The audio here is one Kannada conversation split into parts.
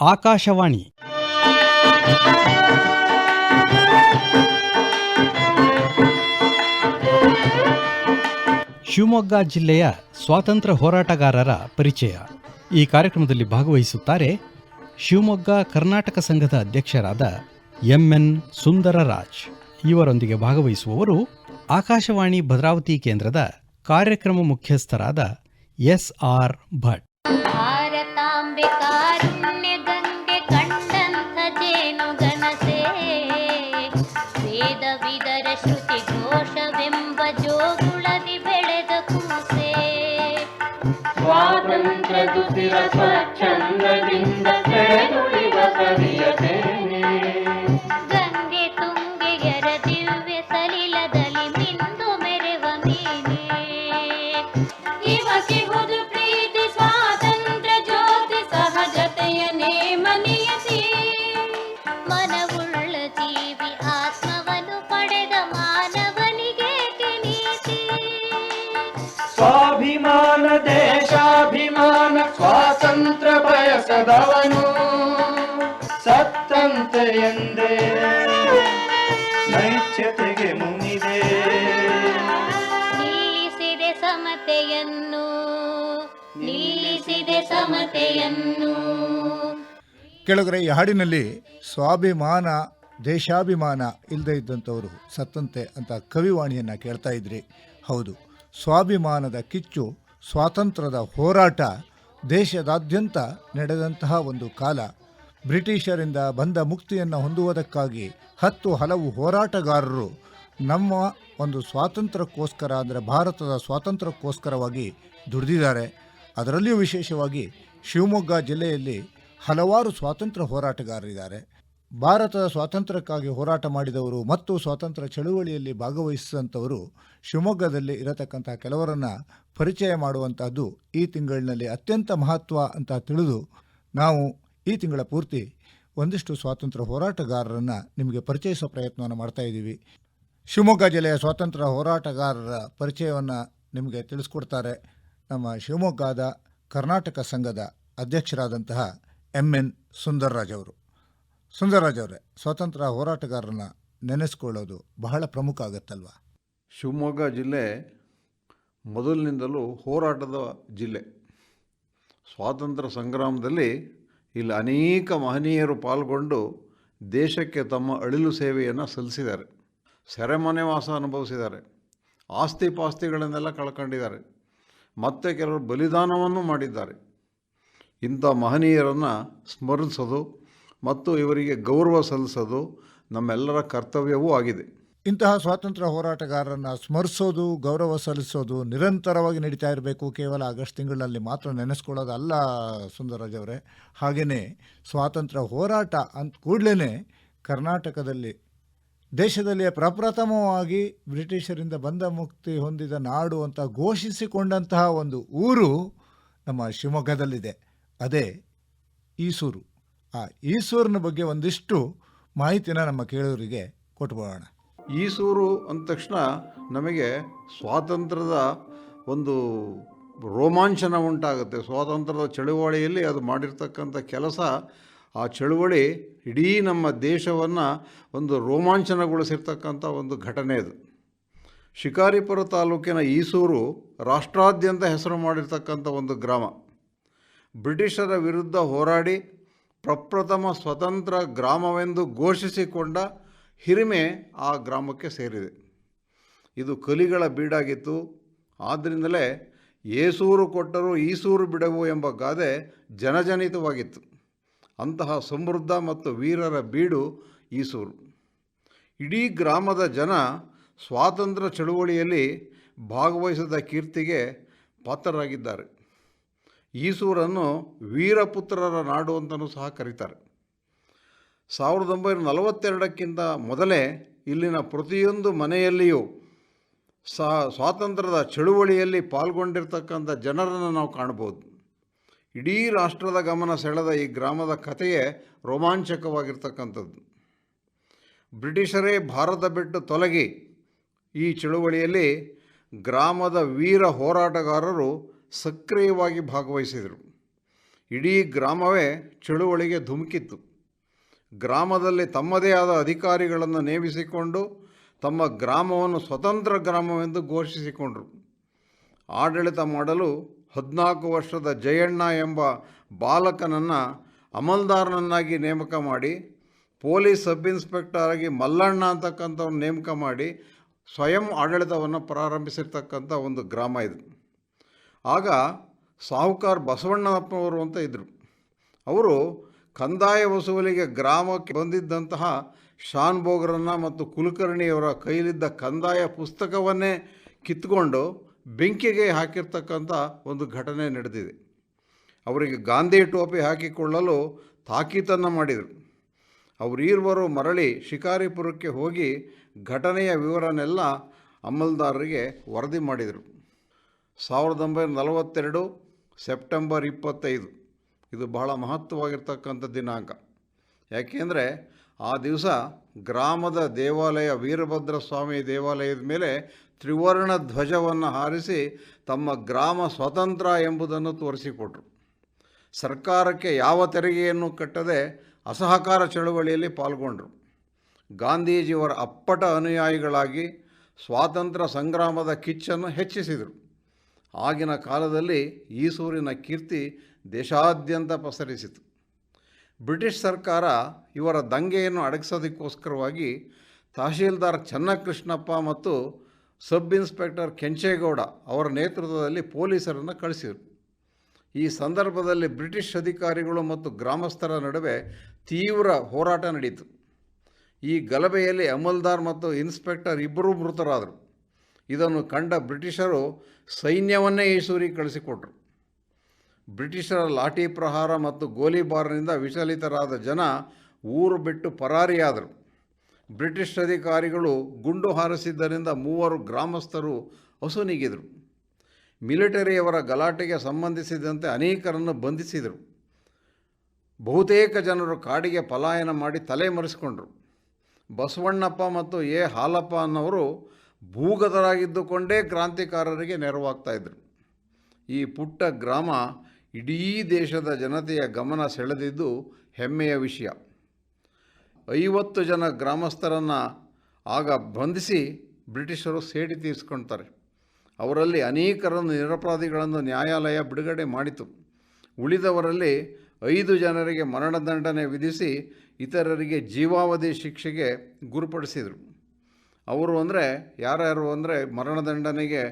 ಆಕಾಶವಾಣಿ. ಶಿವಮೊಗ್ಗ ಜಿಲ್ಲೆಯ ಸ್ವಾತಂತ್ರ್ಯ ಹೋರಾಟಗಾರರ ಪರಿಚಯ. ಈ ಕಾರ್ಯಕ್ರಮದಲ್ಲಿ ಭಾಗವಹಿಸುತ್ತಾರೆ ಶಿವಮೊಗ್ಗ ಕರ್ನಾಟಕ ಸಂಘದ ಅಧ್ಯಕ್ಷರಾದ ಎಂಎನ್ ಸುಂದರರಾಜ್. ಇವರೊಂದಿಗೆ ಭಾಗವಹಿಸುವವರು ಆಕಾಶವಾಣಿ ಭದ್ರಾವತಿ ಕೇಂದ್ರದ ಕಾರ್ಯಕ್ರಮ ಮುಖ್ಯಸ್ಥರಾದ ಎಸ್ ಆರ್ ಭಟ್. ಬಯಸದವನು ಸತ್ತಂತೆ ಎಂದೇ ನೈಚ್ಯತೆಗೆ ಮುನಿದೆ. ನಿಲ್ಲಿಸಿದೆ ಸಮತೆಯನ್ನು ನಿಲ್ಲಿಸಿದೆ ಸಮತೆಯನ್ನು. ಕೆಳಗರೆ ಈ ಹಾಡಿನಲ್ಲಿ ಸ್ವಾಭಿಮಾನ ದೇಶಾಭಿಮಾನ ಇಲ್ಲದೆ ಇದ್ದಂಥವರು ಸತ್ತಂತೆ ಅಂತ ಕವಿವಾಣಿಯನ್ನು ಕೇಳ್ತಾ ಇದ್ರಿ. ಹೌದು ಸ್ವಾಭಿಮಾನದ ಕಿಚ್ಚು ಸ್ವಾತಂತ್ರ್ಯದ ಹೋರಾಟ ದೇಶದಾದ್ಯಂತ ನಡೆದಂತಹ ಒಂದು ಕಾಲ ಬ್ರಿಟಿಷರಿಂದ ಬಂದ ಮುಕ್ತಿಯನ್ನು ಹೊಂದುವುದಕ್ಕಾಗಿ ಹತ್ತು ಹಲವು ಹೋರಾಟಗಾರರು ನಮ್ಮ ಒಂದು ಸ್ವಾತಂತ್ರ್ಯಕ್ಕೋಸ್ಕರ ಅಂದರೆ ಭಾರತದ ಸ್ವಾತಂತ್ರ್ಯಕ್ಕೋಸ್ಕರವಾಗಿ ದುಡಿದಿದ್ದಾರೆ. ಅದರಲ್ಲಿಯೂ ವಿಶೇಷವಾಗಿ ಶಿವಮೊಗ್ಗ ಜಿಲ್ಲೆಯಲ್ಲಿ ಹಲವಾರು ಸ್ವಾತಂತ್ರ್ಯ ಹೋರಾಟಗಾರರಿದ್ದಾರೆ. ಭಾರತದ ಸ್ವಾತಂತ್ರ್ಯಕ್ಕಾಗಿ ಹೋರಾಟ ಮಾಡಿದವರು ಮತ್ತು ಸ್ವಾತಂತ್ರ್ಯ ಚಳುವಳಿಯಲ್ಲಿ ಭಾಗವಹಿಸಿದಂಥವರು ಶಿವಮೊಗ್ಗದಲ್ಲಿ ಇರತಕ್ಕಂಥ ಕೆಲವರನ್ನು ಪರಿಚಯ ಮಾಡುವಂತಹದ್ದು ಈ ತಿಂಗಳಿನಲ್ಲಿ ಅತ್ಯಂತ ಮಹತ್ವ ಅಂತ ತಿಳಿದು ನಾವು ಈ ತಿಂಗಳ ಪೂರ್ತಿ ಒಂದಿಷ್ಟು ಸ್ವಾತಂತ್ರ್ಯ ಹೋರಾಟಗಾರರನ್ನು ನಿಮಗೆ ಪರಿಚಯಿಸುವ ಪ್ರಯತ್ನವನ್ನು ಮಾಡ್ತಾ ಇದ್ದೀವಿ. ಶಿವಮೊಗ್ಗ ಜಿಲ್ಲೆಯ ಸ್ವಾತಂತ್ರ್ಯ ಹೋರಾಟಗಾರರ ಪರಿಚಯವನ್ನು ನಿಮಗೆ ತಿಳಿಸ್ಕೊಡ್ತಾರೆ. ನಮ್ಮ ಶಿವಮೊಗ್ಗದ ಕರ್ನಾಟಕ ಸಂಘದ ಅಧ್ಯಕ್ಷರಾದಂತಹ ಎಂ ಎನ್ ಸುಂದರ್ರಾಜ್ ಅವರು. ಸುಂದರ್ರಾಜ್ ಅವರೇ ಸ್ವಾತಂತ್ರ್ಯ ಹೋರಾಟಗಾರರನ್ನ ನೆನೆಸ್ಕೊಳ್ಳೋದು ಬಹಳ ಪ್ರಮುಖ ಆಗತ್ತಲ್ವಾ? ಶಿವಮೊಗ್ಗ ಜಿಲ್ಲೆ ಮೊದಲಿನಿಂದಲೂ ಹೋರಾಟದ ಜಿಲ್ಲೆ. ಸ್ವಾತಂತ್ರ್ಯ ಸಂಗ್ರಾಮದಲ್ಲಿ ಇಲ್ಲಿ ಅನೇಕ ಮಹನೀಯರು ಪಾಲ್ಗೊಂಡು ದೇಶಕ್ಕೆ ತಮ್ಮ ಅಳಿಲು ಸೇವೆಯನ್ನು ಸಲ್ಲಿಸಿದ್ದಾರೆ. ಸೆರೆಮನೆ ವಾಸ ಅನುಭವಿಸಿದ್ದಾರೆ. ಆಸ್ತಿ ಪಾಸ್ತಿಗಳನ್ನೆಲ್ಲ ಕಳ್ಕೊಂಡಿದ್ದಾರೆ. ಮತ್ತೆ ಕೆಲವರು ಬಲಿದಾನವನ್ನು ಮಾಡಿದ್ದಾರೆ. ಇಂಥ ಮಹನೀಯರನ್ನು ಸ್ಮರಿಸೋದು ಮತ್ತು ಇವರಿಗೆ ಗೌರವ ಸಲ್ಲಿಸೋದು ನಮ್ಮೆಲ್ಲರ ಕರ್ತವ್ಯವೂ ಆಗಿದೆ. ಇಂತಹ ಸ್ವಾತಂತ್ರ್ಯ ಹೋರಾಟಗಾರರನ್ನು ಸ್ಮರಿಸೋದು, ಗೌರವ ಸಲ್ಲಿಸೋದು ನಿರಂತರವಾಗಿ ನಡೀತಾ ಇರಬೇಕು. ಕೇವಲ ಆಗಸ್ಟ್ ತಿಂಗಳಲ್ಲಿ ಮಾತ್ರ ನೆನೆಸ್ಕೊಳ್ಳೋದಲ್ಲ ಸುಂದರರಾಜ್ ಅವರೇ. ಹಾಗೆಯೇ ಸ್ವಾತಂತ್ರ್ಯ ಹೋರಾಟ ಅಂತ ಕೂಡಲೇ ಕರ್ನಾಟಕದಲ್ಲಿ ದೇಶದಲ್ಲಿ ಪ್ರಪ್ರಥಮವಾಗಿ ಬ್ರಿಟಿಷರಿಂದ ಬಂದ ಮುಕ್ತಿ ಹೊಂದಿದ ನಾಡು ಅಂತ ಘೋಷಿಸಿಕೊಂಡಂತಹ ಒಂದು ಊರು ನಮ್ಮ ಶಿವಮೊಗ್ಗದಲ್ಲಿದೆ. ಅದೇ ಈಸೂರು. ಆ ಈಸೂರಿನ ಬಗ್ಗೆ ಒಂದಿಷ್ಟು ಮಾಹಿತಿನ ನಮ್ಮ ಕೇಳೋರಿಗೆ ಕೊಟ್ಬೋಣ ಈಸೂರು ಅಂದ ತಕ್ಷಣ ನಮಗೆ ಸ್ವಾತಂತ್ರ್ಯದ ಒಂದು ರೋಮಾಂಚನ ಉಂಟಾಗುತ್ತೆ. ಸ್ವಾತಂತ್ರ್ಯದ ಚಳುವಳಿಯಲ್ಲಿ ಅದು ಮಾಡಿರ್ತಕ್ಕಂಥ ಕೆಲಸ, ಆ ಚಳುವಳಿ ಇಡೀ ನಮ್ಮ ದೇಶವನ್ನು ಒಂದು ರೋಮಾಂಚನಗೊಳಿಸಿರ್ತಕ್ಕಂಥ ಒಂದು ಘಟನೆ ಅದು. ಶಿಕಾರಿಪುರ ತಾಲೂಕಿನ ಈಸೂರು ರಾಷ್ಟ್ರಾದ್ಯಂತ ಹೆಸರು ಮಾಡಿರ್ತಕ್ಕಂಥ ಒಂದು ಗ್ರಾಮ. ಬ್ರಿಟಿಷರ ವಿರುದ್ಧ ಹೋರಾಡಿ ಪ್ರಪ್ರಥಮ ಸ್ವತಂತ್ರ ಗ್ರಾಮವೆಂದು ಘೋಷಿಸಿಕೊಂಡ ಹಿರಿಮೆ ಆ ಗ್ರಾಮಕ್ಕೆ ಸೇರಿದೆ. ಇದು ಕಲಿಗಳ ಬೀಡಾಗಿತ್ತು. ಆದ್ದರಿಂದಲೇ ಏಸೂರು ಕೊಟ್ಟರೂ ಈಸೂರು ಬಿಡವು ಎಂಬ ಗಾದೆ ಜನಜನಿತವಾಗಿತ್ತು. ಅಂತಹ ಸಮೃದ್ಧ ಮತ್ತು ವೀರರ ಬೀಡು ಈಸೂರು. ಇಡೀ ಗ್ರಾಮದ ಜನ ಸ್ವಾತಂತ್ರ್ಯ ಚಳುವಳಿಯಲ್ಲಿ ಭಾಗವಹಿಸಿದ ಕೀರ್ತಿಗೆ ಪಾತ್ರರಾಗಿದ್ದಾರೆ. ಈಸೂರನ್ನು ವೀರಪುತ್ರರ ನಾಡು ಅಂತಲೂ ಸಹ ಕರೀತಾರೆ. ಸಾವಿರದ ಒಂಬೈನೂರ ನಲವತ್ತೆರಡಕ್ಕಿಂತ ಮೊದಲೇ ಇಲ್ಲಿನ ಪ್ರತಿಯೊಂದು ಮನೆಯಲ್ಲಿಯೂ ಸಾ ಸ್ವಾತಂತ್ರ್ಯದ ಚಳುವಳಿಯಲ್ಲಿ ಪಾಲ್ಗೊಂಡಿರ್ತಕ್ಕಂಥ ಜನರನ್ನು ನಾವು ಕಾಣ್ಬೋದು ಇಡೀ ರಾಷ್ಟ್ರದ ಗಮನ ಸೆಳೆದ ಈ ಗ್ರಾಮದ ಕಥೆಯೇ ರೋಮಾಂಚಕವಾಗಿರ್ತಕ್ಕಂಥದ್ದು. ಬ್ರಿಟಿಷರೇ ಭಾರತ ಬಿಟ್ಟು ತೊಲಗಿ ಈ ಚಳುವಳಿಯಲ್ಲಿ ಗ್ರಾಮದ ವೀರ ಹೋರಾಟಗಾರರು ಸಕ್ರಿಯವಾಗಿ ಭಾಗವಹಿಸಿದರು. ಇಡೀ ಗ್ರಾಮವೇ ಚಳುವಳಿಗೆ ಧುಮುಕಿತ್ತು. ಗ್ರಾಮದಲ್ಲಿ ತಮ್ಮದೇ ಆದ ಅಧಿಕಾರಿಗಳನ್ನು ನೇಮಿಸಿಕೊಂಡು ತಮ್ಮ ಗ್ರಾಮವನ್ನು ಸ್ವತಂತ್ರ ಗ್ರಾಮವೆಂದು ಘೋಷಿಸಿಕೊಂಡರು. ಆಡಳಿತ ಮಾಡಲು ಹದಿನಾಲ್ಕು ವರ್ಷದ ಜಯಣ್ಣ ಎಂಬ ಬಾಲಕನನ್ನು ಅಮಲ್ದಾರನನ್ನಾಗಿ ನೇಮಕ ಮಾಡಿ, ಪೊಲೀಸ್ ಸಬ್ ಇನ್ಸ್ಪೆಕ್ಟರ್ ಆಗಿ ಮಲ್ಲಣ್ಣ ಅಂತಕ್ಕಂಥವ್ರನ್ನ ನೇಮಕ ಮಾಡಿ ಸ್ವಯಂ ಆಡಳಿತವನ್ನು ಪ್ರಾರಂಭಿಸಿರ್ತಕ್ಕಂಥ ಒಂದು ಗ್ರಾಮ ಇದು. ಆಗ ಸಾಹುಕಾರ ಬಸವಣ್ಣನಪ್ಪನವರು ಅಂತ ಇದ್ದರು ಅವರು ಕಂದಾಯ ವಸೂಲಿಗೆ ಗ್ರಾಮಕ್ಕೆ ಬಂದಿದ್ದಂತಹ ಶಾನ್ ಬೋಗರನ್ನ ಮತ್ತು ಕುಲಕರ್ಣಿಯವರ ಕೈಲಿದ್ದ ಕಂದಾಯ ಪುಸ್ತಕವನ್ನೇ ಕಿತ್ಕೊಂಡು ಬೆಂಕಿಗೆ ಹಾಕಿರ್ತಕ್ಕಂಥ ಒಂದು ಘಟನೆ ನಡೆದಿದೆ. ಅವರಿಗೆ ಗಾಂಧಿ ಟೋಪಿ ಹಾಕಿಕೊಳ್ಳಲು ತಾಕೀತನ್ನು ಮಾಡಿದರು. ಅವರೀರ್ವರು ಮರಳಿ ಶಿಕಾರಿಪುರಕ್ಕೆ ಹೋಗಿ ಘಟನೆಯ ವಿವರನೆಲ್ಲ ಅಮಲ್ದಾರರಿಗೆ ವರದಿ ಮಾಡಿದರು. ಸಾವಿರದ ಒಂಬೈನೂರ ನಲವತ್ತೆರಡು ಸೆಪ್ಟೆಂಬರ್ ಇಪ್ಪತ್ತೈದು. ಇದು ಬಹಳ ಮಹತ್ವವಾಗಿರ್ತಕ್ಕಂಥ ದಿನಾಂಕ. ಯಾಕೆಂದರೆ ಆ ದಿವಸ ಗ್ರಾಮದ ದೇವಾಲಯ ವೀರಭದ್ರ ಸ್ವಾಮಿ ದೇವಾಲಯದ ಮೇಲೆ ತ್ರಿವರ್ಣ ಧ್ವಜವನ್ನು ಹಾರಿಸಿ ತಮ್ಮ ಗ್ರಾಮ ಸ್ವತಂತ್ರ ಎಂಬುದನ್ನು ತೋರಿಸಿಕೊಟ್ರು. ಸರ್ಕಾರಕ್ಕೆ ಯಾವ ತೆರಿಗೆಯನ್ನು ಕಟ್ಟದೆ ಅಸಹಕಾರ ಚಳುವಳಿಯಲ್ಲಿ ಪಾಲ್ಗೊಂಡರು. ಗಾಂಧೀಜಿಯವರ ಅಪ್ಪಟ ಅನುಯಾಯಿಗಳಾಗಿ ಸ್ವಾತಂತ್ರ್ಯ ಸಂಗ್ರಾಮದ ಕಿಚ್ಚನ್ನು ಹೆಚ್ಚಿಸಿದರು. ಆಗಿನ ಕಾಲದಲ್ಲಿ ಈಸೂರಿನ ಕೀರ್ತಿ ದೇಶಾದ್ಯಂತ ಪಸರಿಸಿತು. ಬ್ರಿಟಿಷ್ ಸರ್ಕಾರ ಇವರ ದಂಗೆಯನ್ನು ಅಡಗಿಸೋದಕ್ಕೋಸ್ಕರವಾಗಿ ತಹಶೀಲ್ದಾರ್ ಚನ್ನಕೃಷ್ಣಪ್ಪ ಮತ್ತು ಸಬ್ ಇನ್ಸ್ಪೆಕ್ಟರ್ ಕೆಂಚೇಗೌಡ ಅವರ ನೇತೃತ್ವದಲ್ಲಿ ಪೊಲೀಸರನ್ನು ಕಳಿಸಿದರು. ಈ ಸಂದರ್ಭದಲ್ಲಿ ಬ್ರಿಟಿಷ್ ಅಧಿಕಾರಿಗಳು ಮತ್ತು ಗ್ರಾಮಸ್ಥರ ನಡುವೆ ತೀವ್ರ ಹೋರಾಟ ನಡೆಯಿತು ಈ ಗಲಭೆಯಲ್ಲಿ ಅಮಲ್ದಾರ್ ಮತ್ತು ಇನ್ಸ್ಪೆಕ್ಟರ್ ಇಬ್ಬರೂ ಮೃತರಾದರು. ಇದನ್ನು ಕಂಡ ಬ್ರಿಟಿಷರು ಸೈನ್ಯವನ್ನೇ ಈಸೂರಿಗೆ ಕಳಿಸಿಕೊಟ್ರು. ಬ್ರಿಟಿಷರ ಲಾಠಿ ಪ್ರಹಾರ ಮತ್ತು ಗೋಲಿಬಾರ್ನಿಂದ ವಿಚಲಿತರಾದ ಜನ ಊರು ಬಿಟ್ಟು ಪರಾರಿಯಾದರು. ಬ್ರಿಟಿಷ್ ಅಧಿಕಾರಿಗಳು ಗುಂಡು ಹಾರಿಸಿದ್ದರಿಂದ ಮೂವರು ಗ್ರಾಮಸ್ಥರು ಅಸುನೀಗಿದರು ಮಿಲಿಟರಿಯವರ ಗಲಾಟೆಗೆ ಸಂಬಂಧಿಸಿದಂತೆ ಅನೇಕರನ್ನು ಬಂಧಿಸಿದರು. ಬಹುತೇಕ ಜನರು ಕಾಡಿಗೆ ಪಲಾಯನ ಮಾಡಿ ತಲೆ ಮರೆಸಿಕೊಂಡರು. ಬಸವಣ್ಣಪ್ಪ ಮತ್ತು ಎ ಹಾಲಪ್ಪ ಅನ್ನೋರು ಭೂಗತರಾಗಿದ್ದುಕೊಂಡೇ ಕ್ರಾಂತಿಕಾರರಿಗೆ ನೆರವಾಗ್ತಾ ಇದ್ದರು ಈ ಪುಟ್ಟ ಗ್ರಾಮ ಇಡೀ ದೇಶದ ಜನತೆಯ ಗಮನ ಸೆಳೆದಿದ್ದು ಹೆಮ್ಮೆಯ ವಿಷಯ. ಐವತ್ತು ಜನ ಗ್ರಾಮಸ್ಥರನ್ನು ಆಗ ಬಂಧಿಸಿ ಬ್ರಿಟಿಷರು ಸೇಡಿ ತೀರಿಸ್ಕೊಳ್ತಾರೆ ಅವರಲ್ಲಿ ಅನೇಕರನ್ನು ನಿರಪರಾಧಿಗಳನ್ನು ನ್ಯಾಯಾಲಯ ಬಿಡುಗಡೆ ಮಾಡಿತು. ಉಳಿದವರಲ್ಲಿ ಐದು ಜನರಿಗೆ ಮರಣದಂಡನೆ ವಿಧಿಸಿ ಇತರರಿಗೆ ಜೀವಾವಧಿ ಶಿಕ್ಷೆಗೆ ಗುರುಪಡಿಸಿದರು. ಅವರು ಅಂದರೆ ಯಾರ್ಯಾರು ಅಂದರೆ ಮರಣದಂಡನೆಗೆ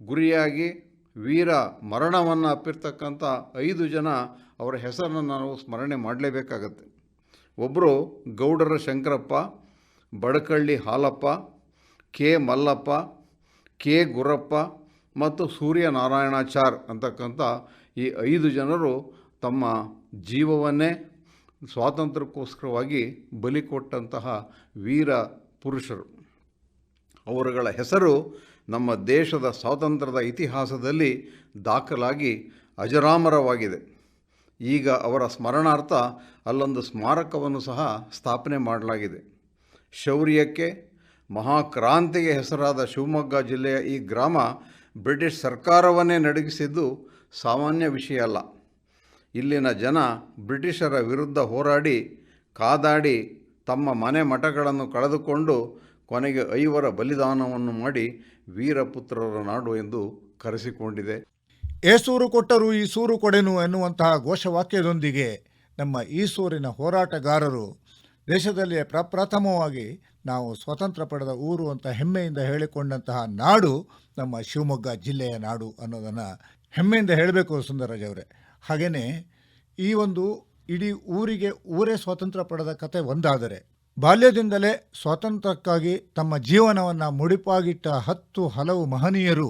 ಗುರಿಯಾಗಿ ವೀರ ಮರಣವನ್ನು ಅಪ್ಪಿರ್ತಕ್ಕಂಥ ಐದು ಜನ ಅವರ ಹೆಸರನ್ನು ನಾವು ಸ್ಮರಣೆ ಮಾಡಲೇಬೇಕಾಗತ್ತೆ. ಒಬ್ಬರು ಗೌಡರ ಶಂಕರಪ್ಪ, ಬಡಕಳ್ಳಿ ಹಾಲಪ್ಪ, ಕೆ ಮಲ್ಲಪ್ಪ, ಕೆ ಗುರಪ್ಪ ಮತ್ತು ಸೂರ್ಯನಾರಾಯಣಾಚಾರ್ ಅಂತಕ್ಕಂಥ ಈ ಐದು ಜನರು ತಮ್ಮ ಜೀವವನ್ನೇ ಸ್ವಾತಂತ್ರ್ಯಕ್ಕೋಸ್ಕರವಾಗಿ ಬಲಿ ಕೊಟ್ಟಂತಹ ವೀರ ಪುರುಷರು. ಅವರುಗಳ ಹೆಸರು ನಮ್ಮ ದೇಶದ ಸ್ವಾತಂತ್ರ್ಯದ ಇತಿಹಾಸದಲ್ಲಿ ದಾಖಲಾಗಿ ಅಜರಾಮರವಾಗಿದೆ. ಈಗ ಅವರ ಸ್ಮರಣಾರ್ಥ ಅಲ್ಲೊಂದು ಸ್ಮಾರಕವನ್ನು ಸಹ ಸ್ಥಾಪನೆ ಮಾಡಲಾಗಿದೆ. ಶೌರ್ಯಕ್ಕೆ, ಮಹಾಕ್ರಾಂತಿಗೆ ಹೆಸರಾದ ಶಿವಮೊಗ್ಗ ಜಿಲ್ಲೆಯ ಈ ಗ್ರಾಮ ಬ್ರಿಟಿಷ್ ಸರ್ಕಾರವನ್ನೇ ನಡಗಿಸಿದ್ದು ಸಾಮಾನ್ಯ ವಿಷಯ ಅಲ್ಲ. ಇಲ್ಲಿನ ಜನ ಬ್ರಿಟಿಷರ ವಿರುದ್ಧ ಹೋರಾಡಿ, ಕಾದಾಡಿ ತಮ್ಮ ಮನೆ ಮಠಗಳನ್ನು ಕಳೆದುಕೊಂಡು ಕೊನೆಗೆ ಐವರ ಬಲಿದಾನವನ್ನು ಮಾಡಿ ವೀರಪುತ್ರರ ನಾಡು ಎಂದು ಕರೆಸಿಕೊಂಡಿದೆ. ಏಸೂರು ಕೊಟ್ಟರು ಈ ಸೂರು ಕೊಡೆನು ಎನ್ನುವಂತಹ ಘೋಷವಾಕ್ಯದೊಂದಿಗೆ ನಮ್ಮ ಈಸೂರಿನ ಹೋರಾಟಗಾರರು ದೇಶದಲ್ಲಿಯೇ ಪ್ರಪ್ರಥಮವಾಗಿ ನಾವು ಸ್ವತಂತ್ರ ಪಡೆದ ಊರು ಅಂತ ಹೆಮ್ಮೆಯಿಂದ ಹೇಳಿಕೊಂಡಂತಹ ನಾಡು ನಮ್ಮ ಶಿವಮೊಗ್ಗ ಜಿಲ್ಲೆಯ ನಾಡು ಅನ್ನೋದನ್ನು ಹೆಮ್ಮೆಯಿಂದ ಹೇಳಬೇಕು ಸುಂದರರಾಜ್ ಅವರೇ. ಹಾಗೆಯೇ ಈ ಒಂದು ಇಡೀ ಊರಿಗೆ ಊರೇ ಸ್ವಾತಂತ್ರ್ಯ ಪಡೆದ ಕತೆ ಒಂದಾದರೆ ಬಾಲ್ಯದಿಂದಲೇ ಸ್ವಾತಂತ್ರ್ಯಕ್ಕಾಗಿ ತಮ್ಮ ಜೀವನವನ್ನು ಮುಡಿಪಾಗಿಟ್ಟ ಹತ್ತು ಹಲವು ಮಹನೀಯರು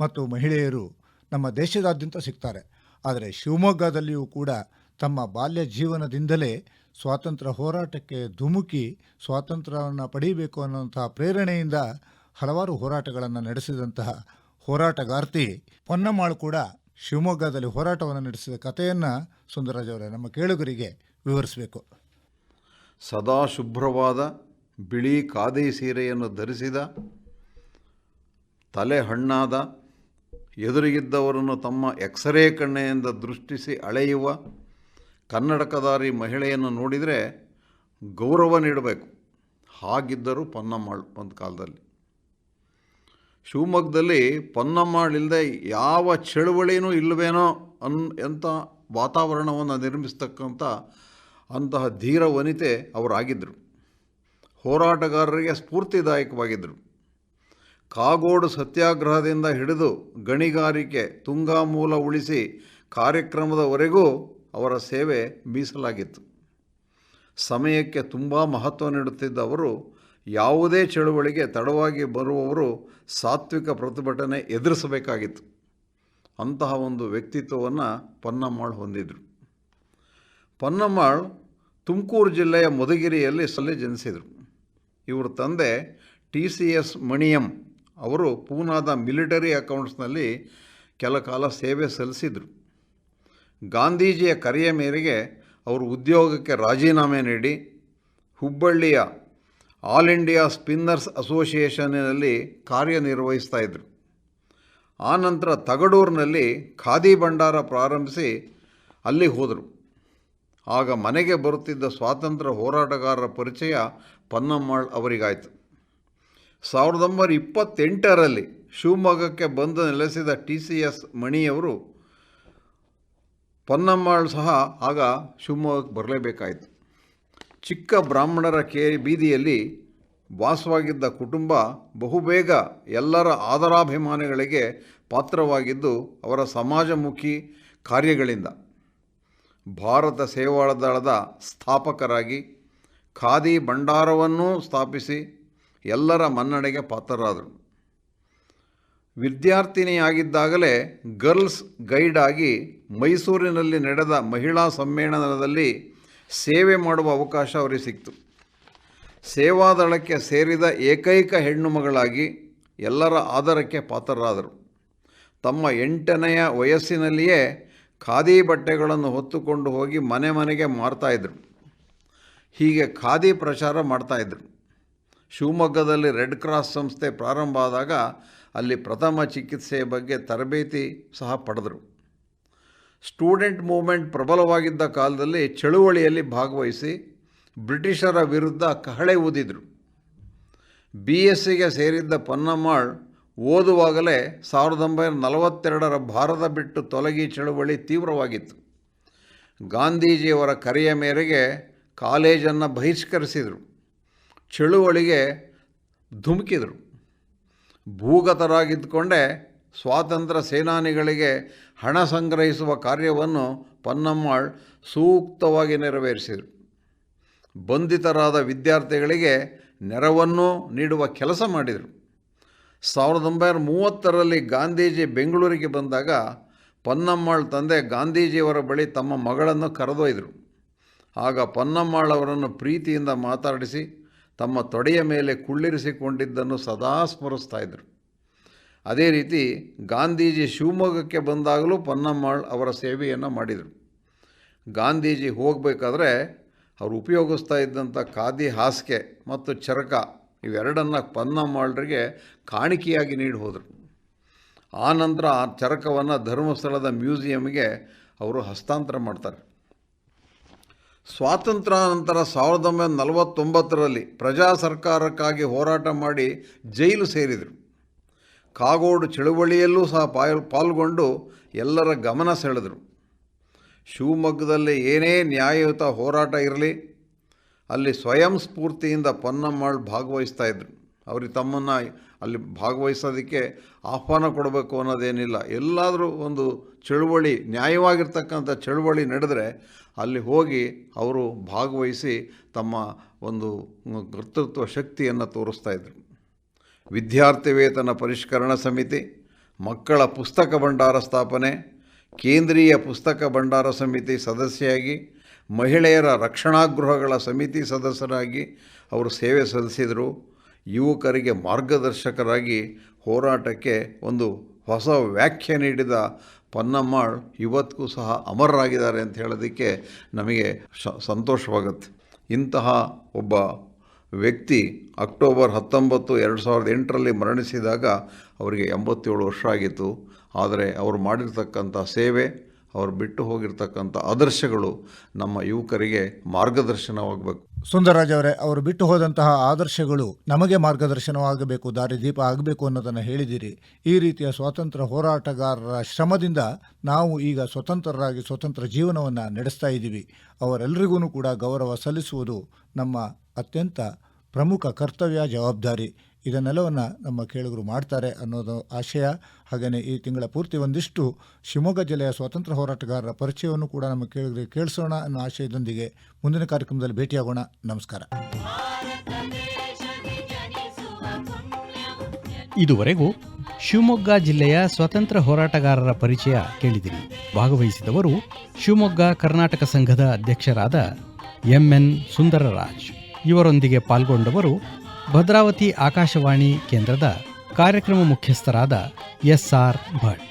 ಮತ್ತು ಮಹಿಳೆಯರು ನಮ್ಮ ದೇಶದಾದ್ಯಂತ ಸಿಗ್ತಾರೆ. ಆದರೆ ಶಿವಮೊಗ್ಗದಲ್ಲಿಯೂ ಕೂಡ ತಮ್ಮ ಬಾಲ್ಯ ಜೀವನದಿಂದಲೇ ಸ್ವಾತಂತ್ರ್ಯ ಹೋರಾಟಕ್ಕೆ ಧುಮುಕಿ ಸ್ವಾತಂತ್ರ್ಯವನ್ನು ಪಡೀಬೇಕು ಅನ್ನುವಂತಹ ಪ್ರೇರಣೆಯಿಂದ ಹಲವಾರು ಹೋರಾಟಗಳನ್ನು ನಡೆಸಿದಂತಹ ಹೋರಾಟಗಾರ್ತಿ ಪೊನ್ನಮ್ಮಾಳು ಕೂಡ ಶಿವಮೊಗ್ಗದಲ್ಲಿ ಹೋರಾಟವನ್ನು ನಡೆಸಿದ ಕಥೆಯನ್ನು ಸುಂದರರಾಜ್ ಅವರೇ ನಮ್ಮ ಕೇಳುಗರಿಗೆ ವಿವರಿಸಬೇಕು. ಸದಾ ಶುಭ್ರವಾದ ಬಿಳಿ ಕಾದಿ ಸೀರೆಯನ್ನು ಧರಿಸಿದ, ತಲೆ ಹಣ್ಣಾದ, ಎದುರಿಗಿದ್ದವರನ್ನು ತಮ್ಮ ಎಕ್ಸರೇ ಕಣ್ಣೆಯಿಂದ ದೃಷ್ಟಿಸಿ ಅಳೆಯುವ ಕನ್ನಡಕದಾರಿ ಮಹಿಳೆಯನ್ನು ನೋಡಿದರೆ ಗೌರವ ನೀಡಬೇಕು. ಹಾಗಿದ್ದರು ಪೊನ್ನಮ್ಮಾಳ್ ಒಂದು ಕಾಲದಲ್ಲಿ. ಶಿವಮೊಗ್ಗದಲ್ಲಿ ಪೊನ್ನಮ್ಮಾಳಿಲ್ಲದೆ ಯಾವ ಚಳುವಳಿನೂ ಇಲ್ಲವೇನೋ ಅನ್, ಎಂಥ ವಾತಾವರಣವನ್ನು ನಿರ್ಮಿಸ್ತಕ್ಕಂಥ ಅಂತಹ ಧೀರ ವನಿತೆ ಅವರಾಗಿದ್ದರು. ಹೋರಾಟಗಾರರಿಗೆ ಸ್ಫೂರ್ತಿದಾಯಕವಾಗಿದ್ದರು. ಕಾಗೋಡು ಸತ್ಯಾಗ್ರಹದಿಂದ ಹಿಡಿದು ಗಣಿಗಾರಿಕೆ, ತುಂಗಾಮೂಲ ಉಳಿಸಿ ಕಾರ್ಯಕ್ರಮದವರೆಗೂ ಅವರ ಸೇವೆ ಮೀಸಲಾಗಿತ್ತು. ಸಮಯಕ್ಕೆ ತುಂಬ ಮಹತ್ವ ನೀಡುತ್ತಿದ್ದ ಅವರು, ಯಾವುದೇ ಚಳುವಳಿಗೆ ತಡವಾಗಿ ಬರುವವರು ಸಾತ್ವಿಕ ಪ್ರತಿಭಟನೆ ಎದುರಿಸಬೇಕಾಗಿತ್ತು. ಅಂತಹ ಒಂದು ವ್ಯಕ್ತಿತ್ವವನ್ನು ಪನ್ನಮ್ಮಾಳ್ ಹೊಂದಿದರು. ಪನ್ನಮ್ಮಾಳ್ ತುಮಕೂರು ಜಿಲ್ಲೆಯ ಮಧುಗಿರಿಯಲ್ಲಿ ಸಲ್ಲಿ ಜನಿಸಿದರು. ಇವರ ತಂದೆ ಟಿ ಸಿ ಎಸ್ ಮಣಿಯಂ ಅವರು ಪೂನಾದ ಮಿಲಿಟರಿ ಅಕೌಂಟ್ಸ್ನಲ್ಲಿ ಕೆಲ ಕಾಲ ಸೇವೆ ಸಲ್ಲಿಸಿದರು. ಗಾಂಧೀಜಿಯ ಕರೆಯ ಮೇರೆಗೆ ಅವರು ಉದ್ಯೋಗಕ್ಕೆ ರಾಜೀನಾಮೆ ನೀಡಿ, ಹುಬ್ಬಳ್ಳಿಯ ಆಲ್ ಇಂಡಿಯಾ ಸ್ಪಿನ್ನರ್ಸ್ ಅಸೋಸಿಯೇಷನ್ನಲ್ಲಿ ಕಾರ್ಯನಿರ್ವಹಿಸ್ತಾ ಇದ್ದರು ಆನಂತರ ತಗಡೂರಿನಲ್ಲಿ ಖಾದಿ ಭಂಡಾರ ಪ್ರಾರಂಭಿಸಿ ಅಲ್ಲಿ ಹೋದರು. ಆಗ ಮನೆಗೆ ಬರುತ್ತಿದ್ದ ಸ್ವಾತಂತ್ರ್ಯ ಹೋರಾಟಗಾರರ ಪರಿಚಯ ಪನ್ನಮ್ಮಾಳ್ ಅವರಿಗಾಯಿತು. ಸಾವಿರದ ಒಂಬೈನೂರ ಇಪ್ಪತ್ತೆಂಟರಲ್ಲಿ ಶಿವಮೊಗ್ಗಕ್ಕೆ ಬಂದು ನೆಲೆಸಿದ ಟಿ ಸಿ ಎಸ್ ಮಣಿಯವರು ಪನ್ನಮ್ಮಾಳ್ ಸಹ ಆಗ ಶಿವಮೊಗ್ಗಕ್ಕೆ ಬರಲೇಬೇಕಾಯಿತು. ಚಿಕ್ಕ ಬ್ರಾಹ್ಮಣರ ಕೇ ಬೀದಿಯಲ್ಲಿ ವಾಸವಾಗಿದ್ದ ಕುಟುಂಬ ಬಹುಬೇಗ ಎಲ್ಲರ ಆದರಾಭಿಮಾನಿಗಳಿಗೆ ಪಾತ್ರವಾಗಿದ್ದು ಅವರ ಸಮಾಜಮುಖಿ ಕಾರ್ಯಗಳಿಂದ. ಭಾರತ ಸೇವಾಳ ದಳದ ಸ್ಥಾಪಕರಾಗಿ ಖಾದಿ ಭಂಡಾರವನ್ನೂ ಸ್ಥಾಪಿಸಿ ಎಲ್ಲರ ಮನ್ನಣೆಗೆ ಪಾತ್ರರಾದರು. ವಿದ್ಯಾರ್ಥಿನಿಯಾಗಿದ್ದಾಗಲೇ ಗರ್ಲ್ಸ್ ಗೈಡ್ ಆಗಿ ಮೈಸೂರಿನಲ್ಲಿ ನಡೆದ ಮಹಿಳಾ ಸಮ್ಮೇಳನದಲ್ಲಿ ಸೇವೆ ಮಾಡುವ ಅವಕಾಶ ಅವರಿಗೆ ಸಿಕ್ತು. ಸೇವಾದಳಕ್ಕೆ ಸೇರಿದ ಏಕೈಕ ಹೆಣ್ಣು ಮಗಳಾಗಿ ಎಲ್ಲರ ಆದರಕ್ಕೆ ಪಾತ್ರರಾದರು. ತಮ್ಮ ಎಂಟನೆಯ ವಯಸ್ಸಿನಲ್ಲಿಯೇ ಖಾದಿ ಬಟ್ಟೆಗಳನ್ನು ಹೊತ್ತುಕೊಂಡು ಹೋಗಿ ಮನೆ ಮನೆಗೆ ಮಾರ್ತಾಯಿದ್ರು ಹೀಗೆ ಖಾದಿ ಪ್ರಚಾರ ಮಾಡ್ತಾಯಿದ್ರು ಶಿವಮೊಗ್ಗದಲ್ಲಿ ರೆಡ್ ಕ್ರಾಸ್ ಸಂಸ್ಥೆ ಪ್ರಾರಂಭ ಆದಾಗ ಅಲ್ಲಿ ಪ್ರಥಮ ಚಿಕಿತ್ಸೆಯ ಬಗ್ಗೆ ತರಬೇತಿ ಸಹ ಪಡೆದರು. ಸ್ಟೂಡೆಂಟ್ ಮೂವ್ಮೆಂಟ್ ಪ್ರಬಲವಾಗಿದ್ದ ಕಾಲದಲ್ಲಿ ಚಳುವಳಿಯಲ್ಲಿ ಭಾಗವಹಿಸಿ ಬ್ರಿಟಿಷರ ವಿರುದ್ಧ ಕಹಳೆ ಊದಿದರು. ಬಿ ಎಸ್ ಸಿಗೆ ಸೇರಿದ್ದ ಪನ್ನಮ್ಮಾಳ್ ಓದುವಾಗಲೇ ಸಾವಿರದ ಒಂಬೈನೂರ ನಲವತ್ತೆರಡರ ಭಾರತ ಬಿಟ್ಟು ತೊಲಗಿ ಚಳುವಳಿ ತೀವ್ರವಾಗಿತ್ತು. ಗಾಂಧೀಜಿಯವರ ಕರೆಯ ಮೇರೆಗೆ ಕಾಲೇಜನ್ನು ಬಹಿಷ್ಕರಿಸಿದರು. ಚಳುವಳಿಗೆ ಧುಮುಕಿದರು. ಭೂಗತರಾಗಿದ್ದುಕೊಂಡೇ ಸ್ವಾತಂತ್ರ್ಯ ಸೇನಾನಿಗಳಿಗೆ ಹಣ ಸಂಗ್ರಹಿಸುವ ಕಾರ್ಯವನ್ನು ಪನ್ನಮ್ಮಾಳ್ ಸೂಕ್ತವಾಗಿ ನೆರವೇರಿಸಿದರು. ಬಂಧಿತರಾದ ವಿದ್ಯಾರ್ಥಿಗಳಿಗೆ ನೆರವನ್ನು ನೀಡುವ ಕೆಲಸ ಮಾಡಿದರು. ಸಾವಿರದ ಒಂಬೈನೂರ ಮೂವತ್ತರಲ್ಲಿ ಗಾಂಧೀಜಿ ಬೆಂಗಳೂರಿಗೆ ಬಂದಾಗ ಪನ್ನಮ್ಮಾಳ್ ತಂದೆ ಗಾಂಧೀಜಿಯವರ ಬಳಿ ತಮ್ಮ ಮಗಳನ್ನು ಕರೆದೊಯ್ದರು. ಆಗ ಪನ್ನಮ್ಮಾಳ್ ಅವರನ್ನು ಪ್ರೀತಿಯಿಂದ ಮಾತಾಡಿಸಿ ತಮ್ಮ ತೊಡೆಯ ಮೇಲೆ ಕುಳ್ಳಿರಿಸಿಕೊಂಡಿದ್ದನ್ನು ಸದಾ ಸ್ಮರಿಸ್ತಾ ಇದ್ದರು. ಅದೇ ರೀತಿ ಗಾಂಧೀಜಿ ಶಿವಮೊಗ್ಗಕ್ಕೆ ಬಂದಾಗಲೂ ಪನ್ನಮ್ಮಾಳ್ ಅವರ ಸೇವೆಯನ್ನು ಮಾಡಿದರು. ಗಾಂಧೀಜಿ ಹೋಗಬೇಕಾದ್ರೆ ಅವರು ಉಪಯೋಗಿಸ್ತಾ ಇದ್ದಂಥ ಖಾದಿ ಹಾಸಿಗೆ ಮತ್ತು ಚರಕ ಇವೆರಡನ್ನು ಪನ್ನಮ್ಮಾಳರಿಗೆ ಕಾಣಿಕೆಯಾಗಿ ನೀಡಿ ಹೋದರು. ಆ ನಂತರ ಆ ಚರಕವನ್ನು ಧರ್ಮಸ್ಥಳದ ಮ್ಯೂಸಿಯಂಗೆ ಅವರು ಹಸ್ತಾಂತರ ಮಾಡ್ತಾರೆ. ಸ್ವಾತಂತ್ರ್ಯಾನಂತರ ಸಾವಿರದ ಒಂಬೈನೂರ ನಲವತ್ತೊಂಬತ್ತರಲ್ಲಿ ಪ್ರಜಾ ಸರ್ಕಾರಕ್ಕಾಗಿ ಹೋರಾಟ ಮಾಡಿ ಜೈಲು ಸೇರಿದರು. ಕಾಗೋಡು ಚಳುವಳಿಯಲ್ಲೂ ಸಹ ಪಾಲ್ ಪಾಲ್ಗೊಂಡು ಎಲ್ಲರ ಗಮನ ಸೆಳೆದರು. ಶಿವಮೊಗ್ಗದಲ್ಲಿ ಏನೇ ನ್ಯಾಯಯುತ ಹೋರಾಟ ಇರಲಿ ಅಲ್ಲಿ ಸ್ವಯಂ ಸ್ಫೂರ್ತಿಯಿಂದ ಪೊನ್ನಮ್ಮಾಳ್ ಭಾಗವಹಿಸ್ತಾ ಇದ್ರು. ಅವ್ರಿಗೆ ತಮ್ಮನ್ನು ಅಲ್ಲಿ ಭಾಗವಹಿಸೋದಕ್ಕೆ ಆಹ್ವಾನ ಕೊಡಬೇಕು ಅನ್ನೋದೇನಿಲ್ಲ. ಎಲ್ಲಾದರೂ ಒಂದು ಚಳುವಳಿ, ನ್ಯಾಯವಾಗಿರ್ತಕ್ಕಂಥ ಚಳುವಳಿ ನಡೆದರೆ ಅಲ್ಲಿ ಹೋಗಿ ಅವರು ಭಾಗವಹಿಸಿ ತಮ್ಮ ಒಂದು ಕರ್ತೃತ್ವ ಶಕ್ತಿಯನ್ನು ತೋರಿಸ್ತಾ ಇದ್ರು. ವಿದ್ಯಾರ್ಥಿ ವೇತನ ಪರಿಷ್ಕರಣಾ ಸಮಿತಿ, ಮಕ್ಕಳ ಪುಸ್ತಕ ಭಂಡಾರ ಸ್ಥಾಪನೆ, ಕೇಂದ್ರೀಯ ಪುಸ್ತಕ ಭಂಡಾರ ಸಮಿತಿ ಸದಸ್ಯೆಯಾಗಿ ಮಹಿಳೆಯರ ರಕ್ಷಣಾ ಗೃಹಗಳ ಸಮಿತಿ ಸದಸ್ಯರಾಗಿ ಅವರು ಸೇವೆ ಸಲ್ಲಿಸಿದರು. ಯುವಕರಿಗೆ ಮಾರ್ಗದರ್ಶಕರಾಗಿ ಹೋರಾಟಕ್ಕೆ ಒಂದು ಹೊಸ ವ್ಯಾಖ್ಯೆ ನೀಡಿದ ಪನ್ನಮ್ಮಾಳ್ ಇವತ್ತಿಗೂ ಸಹ ಅಮರರಾಗಿದ್ದಾರೆ ಅಂತ ಹೇಳೋದಕ್ಕೆ ನಮಗೆ ಸಂತೋಷವಾಗುತ್ತೆ. ಇಂತಹ ಒಬ್ಬ ವ್ಯಕ್ತಿ ಅಕ್ಟೋಬರ್ ಹತ್ತೊಂಬತ್ತು ಎರಡು ಸಾವಿರದ ಎಂಟರಲ್ಲಿ ಮರಣಿಸಿದಾಗ ಅವರಿಗೆ ಎಂಬತ್ತೇಳು ವರ್ಷ ಆಗಿತ್ತು. ಆದರೆ ಅವರು ಮಾಡಿರ್ತಕ್ಕಂಥ ಸೇವೆ ಅವರು ಬಿಟ್ಟು ಹೋಗಿರ್ತಕ್ಕಂಥ ಆದರ್ಶಗಳು ನಮ್ಮ ಯುವಕರಿಗೆ ಮಾರ್ಗದರ್ಶನವಾಗಬೇಕು. ಸುಂದರರಾಜ್ ಅವರೇ, ಅವರು ಬಿಟ್ಟು ಹೋದಂತಹ ಆದರ್ಶಗಳು ನಮಗೆ ಮಾರ್ಗದರ್ಶನವಾಗಬೇಕು ದಾರಿದೀಪ ಆಗಬೇಕು ಅನ್ನೋದನ್ನು ಹೇಳಿದಿರಿ ಈ ರೀತಿಯ ಸ್ವಾತಂತ್ರ್ಯ ಹೋರಾಟಗಾರರ ಶ್ರಮದಿಂದ ನಾವು ಈಗ ಸ್ವತಂತ್ರರಾಗಿ ಸ್ವತಂತ್ರ ಜೀವನವನ್ನು ನಡೆಸ್ತಾ ಇದ್ದೀವಿ. ಅವರೆಲ್ಲರಿಗೂ ಕೂಡ ಗೌರವ ಸಲ್ಲಿಸುವುದು ನಮ್ಮ ಅತ್ಯಂತ ಪ್ರಮುಖ ಕರ್ತವ್ಯ, ಜವಾಬ್ದಾರಿ. ಇದನ್ನೆಲ್ಲವನ್ನು ನಮ್ಮ ಕೇಳುಗರು ಮಾಡ್ತಾರೆ ಅನ್ನೋದು ಆಶಯ. ಹಾಗೆಯೇ ಈ ತಿಂಗಳ ಪೂರ್ತಿ ಒಂದಿಷ್ಟು ಶಿವಮೊಗ್ಗ ಜಿಲ್ಲೆಯ ಸ್ವಾತಂತ್ರ್ಯ ಹೋರಾಟಗಾರರ ಪರಿಚಯವನ್ನು ಕೂಡ ನಮ್ಮ ಕೇಳುಗರಿಗೆ ಕೇಳಿಸೋಣ ಅನ್ನೋ ಆಶಯದೊಂದಿಗೆ ಮುಂದಿನ ಕಾರ್ಯಕ್ರಮದಲ್ಲಿ ಭೇಟಿಯಾಗೋಣ. ನಮಸ್ಕಾರ. ಇದುವರೆಗೂ ಶಿವಮೊಗ್ಗ ಜಿಲ್ಲೆಯ ಸ್ವತಂತ್ರ ಹೋರಾಟಗಾರರ ಪರಿಚಯ ಕೇಳಿದಿರಿ. ಭಾಗವಹಿಸಿದವರು ಶಿವಮೊಗ್ಗ ಕರ್ನಾಟಕ ಸಂಘದ ಅಧ್ಯಕ್ಷರಾದ ಎಂಎನ್ ಸುಂದರರಾಜ್. ಇವರೊಂದಿಗೆ ಪಾಲ್ಗೊಂಡವರು ಭದ್ರಾವತಿ ಆಕಾಶವಾಣಿ ಕೇಂದ್ರದ ಕಾರ್ಯಕ್ರಮ ಮುಖ್ಯಸ್ಥರಾದ ಎಸ್ಆರ್ ಭಟ್.